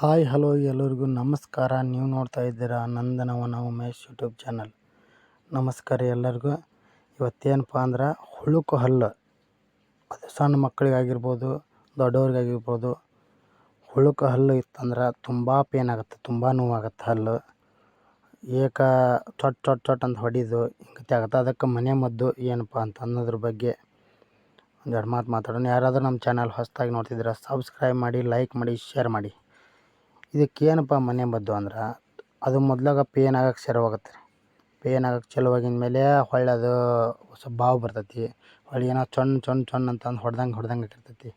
Hi, hello ಎಲ್ಲರಿಗೂ ನಮಸ್ಕಾರ. ನೀವು ನೋಡ್ತಾ ಇದ್ದೀರಾ ನಂದನವನ ಉಮೇಶ್ ಯೂಟ್ಯೂಬ್ ಚಾನಲ್. ನಮಸ್ಕಾರ ಎಲ್ಲರಿಗೂ. ಇವತ್ತೇನಪ್ಪ ಅಂದ್ರೆ ಹುಳುಕು ಹಲ್ಲು. ಅದು ಸಣ್ಣ ಮಕ್ಕಳಿಗಾಗಿರ್ಬೋದು, ದೊಡ್ಡವ್ರಿಗಾಗಿರ್ಬೋದು, ಹುಳುಕು ಹಲ್ಲು ಇತ್ತಂದ್ರೆ ತುಂಬ ಪೇನ್ ಆಗುತ್ತೆ, ತುಂಬ ನೋವಾಗುತ್ತೆ ಹಲ್ಲು. ಏಕ ಚೊಟ್ ಚೊಟ್ ಚೊಟ್ ಅಂತ ಹೊಡಿದು ಹಿಂಗತಿ ಆಗುತ್ತೆ. ಅದಕ್ಕೆ ಮನೆ ಮದ್ದು ಏನಪ್ಪ ಅಂತ ಅನ್ನೋದ್ರ ಬಗ್ಗೆ ಒಂದೆರಡು ಮಾತು ಮಾತಾಡೋಣ. ಯಾರಾದರೂ ನಮ್ಮ ಚಾನಲ್ ಹೊಸದಾಗಿ ನೋಡ್ತಿದ್ದೀರಾ ಸಬ್ಸ್ಕ್ರೈಬ್ ಮಾಡಿ ಲೈಕ್ ಮಾಡಿ ಶೇರ್ ಮಾಡಿ. ಇದಕ್ಕೆ ಏನಪ್ಪ ಮನೆ ಮದ್ದು ಅಂದ್ರೆ? ಅದು ಮೊದ್ಲಾಗ ಪೇನ್ ಆಗಕ್ಕೆ ಶುರುವಾಗತ್ತೆ ರೀ. ಪೇನ್ ಆಗಕ್ಕೆ ಚಲುವಾಗಿನ ಮೇಲೆ ಹೊಳ್ಳಿ ಅದು ಸ್ವಲ್ಪ ಬಾವು ಬರ್ತೈತಿ. ಹೊಳ್ಳಿ ಏನೋ ಚೊಣ್ ಚೊಣ್ ಚೊಣ್ ಅಂತಂದು ಹೊಡ್ದಂಗೆ ಹೊಡ್ದಂಗೆ ಆಗಿರ್ತೈತಿ.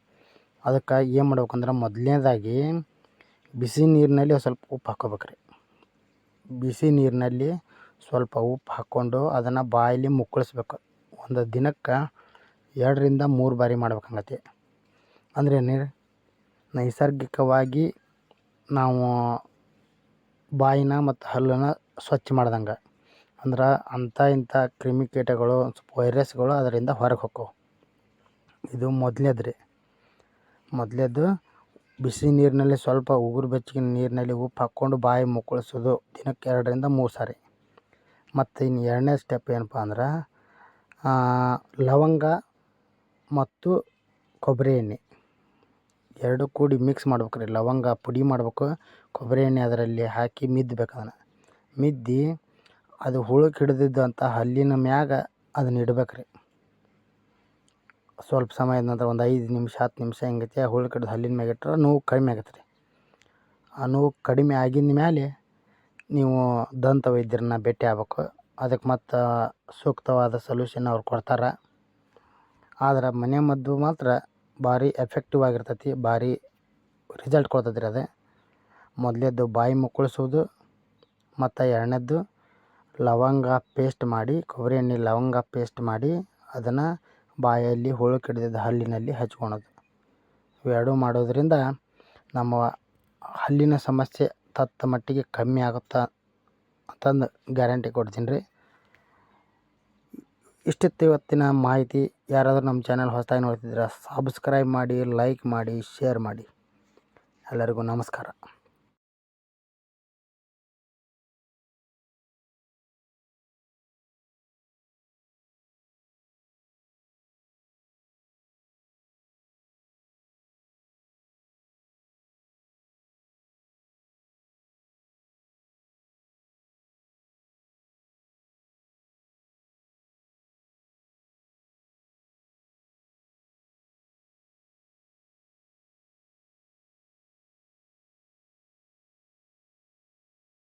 ಅದಕ್ಕೆ ಏನು ಮಾಡ್ಬೇಕಂದ್ರೆ ಮೊದಲನೇದಾಗಿ ಬಿಸಿ ನೀರಿನಲ್ಲಿ ಸ್ವಲ್ಪ ಉಪ್ಪು ಹಾಕ್ಕೋಬೇಕು ರೀ. ಬಿಸಿ ನೀರಿನಲ್ಲಿ ಸ್ವಲ್ಪ ಉಪ್ಪು ಹಾಕ್ಕೊಂಡು ಅದನ್ನು ಬಾಯಲ್ಲಿ ಮುಕ್ಕಳಿಸ್ಬೇಕು. ಒಂದು ದಿನಕ್ಕೆ ಎರಡರಿಂದ ಮೂರು ಬಾರಿ ಮಾಡ್ಬೇಕಂಗತಿ ಅಂದ್ರೆ ನೀರು ನೈಸರ್ಗಿಕವಾಗಿ ನಾವು ಬಾಯಿನ ಮತ್ತು ಹಲ್ಲನ್ನು ಸ್ವಚ್ಛ ಮಾಡ್ದಂಗೆ. ಅಂದ್ರೆ ಅಂಥ ಇಂಥ ಕ್ರಿಮಿಕೀಟಗಳು ಸ್ವಲ್ಪ ವೈರಸ್ಗಳು ಅದರಿಂದ ಹೊರಗೆ ಹೊಕ್ಕವು. ಇದು ಮೊದಲನೇದು ರೀ ಮೊದಲೇದು ಬಿಸಿ ನೀರಿನಲ್ಲಿ ಸ್ವಲ್ಪ ಉಗುರು ಬೆಚ್ಚಗಿನ ನೀರಿನಲ್ಲಿ ಉಪ್ಪು ಹಾಕ್ಕೊಂಡು ಬಾಯಿ ಮುಕ್ಕಳಿಸೋದು ದಿನಕ್ಕೆ ಎರಡರಿಂದ ಮೂರು ಸಾರಿ. ಮತ್ತು ಇನ್ನು ಎರಡನೇ ಸ್ಟೆಪ್ ಏನಪ್ಪ ಅಂದ್ರೆ ಲವಂಗ ಮತ್ತು ಕೊಬ್ಬರಿ ಎಣ್ಣೆ. ಎರಡು ಕೂಡಿ ಮಿಕ್ಸ್ ಮಾಡ್ಬೇಕು ರೀ. ಲವಂಗ ಪುಡಿ ಮಾಡ್ಬೇಕು, ಕೊಬ್ಬರಿ ಎಣ್ಣೆ ಅದರಲ್ಲಿ ಹಾಕಿ ಮಿದ್ದಬೇಕು ಅದನ್ನು. ಮಿದ್ದಿ ಅದು ಹುಳಕ್ಕೆ ಹಿಡಿದಿದ್ದಂಥ ಹಲ್ಲಿನ ಮ್ಯಾಗ ಅದನ್ನ ಇಡ್ಬೇಕು ರೀ. ಸ್ವಲ್ಪ ಸಮಯದ ನಂತರ ಒಂದು ಐದು ನಿಮಿಷ, ಹತ್ತು ನಿಮಿಷ ಹೆಂಗೈತೆ ಹುಳು ಹಿಡಿದು ಹಲ್ಲಿನ ಮ್ಯಾಗ ಇಟ್ಟರೆ ನೋವು ಕಡಿಮೆ ಆಗತ್ತೆ ರೀ. ಆ ನೋವು ಕಡಿಮೆ ಆಗಿದ ಮೇಲೆ ನೀವು ದಂತ ವೈದ್ಯರನ್ನ ಭೇಟಿ ಆಗ್ಬೇಕು. ಅದಕ್ಕೆ ಮತ್ತು ಸೂಕ್ತವಾದ ಸೊಲ್ಯೂಷನ್ ಅವ್ರು ಕೊಡ್ತಾರೆ. ಆದ್ರೆ ಮನೆ ಮದ್ದು ಮಾತ್ರ ಭಾರಿ ಎಫೆಕ್ಟಿವ್ ಆಗಿರ್ತೈತಿ, ಭಾರಿ ರಿಸಲ್ಟ್ ಕೊಡ್ತೈತಿ ರೀ ಅದು. ಮೊದಲೇದು ಬಾಯಿ ಮುಕ್ಕಳಿಸೋದು, ಮತ್ತು ಎರಡನೇದ್ದು ಲವಂಗ ಪೇಸ್ಟ್ ಮಾಡಿ, ಕೊಬ್ಬರಿ ಎಣ್ಣೆ ಲವಂಗ ಪೇಸ್ಟ್ ಮಾಡಿ, ಅದನ್ನು ಬಾಯಲ್ಲಿ ಹುಳು ಹಿಡಿದಿದ್ದ ಹಲ್ಲಿನಲ್ಲಿ ಹಚ್ಕೊಳೋದು. ಇವೆರಡೂ ಮಾಡೋದರಿಂದ ನಮ್ಮ ಹಲ್ಲಿನ ಸಮಸ್ಯೆ ತತ್ತ ಮಟ್ಟಿಗೆ ಕಮ್ಮಿ ಆಗುತ್ತೆ ಅಂತಂದು ಗ್ಯಾರಂಟಿ ಕೊಡ್ತೀನಿ ರೀ ಇಷ್ಟಿತ್ತು ಇವತ್ತಿನ ಮಾಹಿತಿ. ಯಾರಾದರೂ ನಮ್ಮ ಚಾನಲ್ ಹೊಸದಾಗಿ ನೋಡ್ತಿದ್ರೆ ಸಬ್ಸ್ಕ್ರೈಬ್ ಮಾಡಿ ಲೈಕ್ ಮಾಡಿ ಶೇರ್ ಮಾಡಿ. ಎಲ್ಲರಿಗೂ ನಮಸ್ಕಾರ.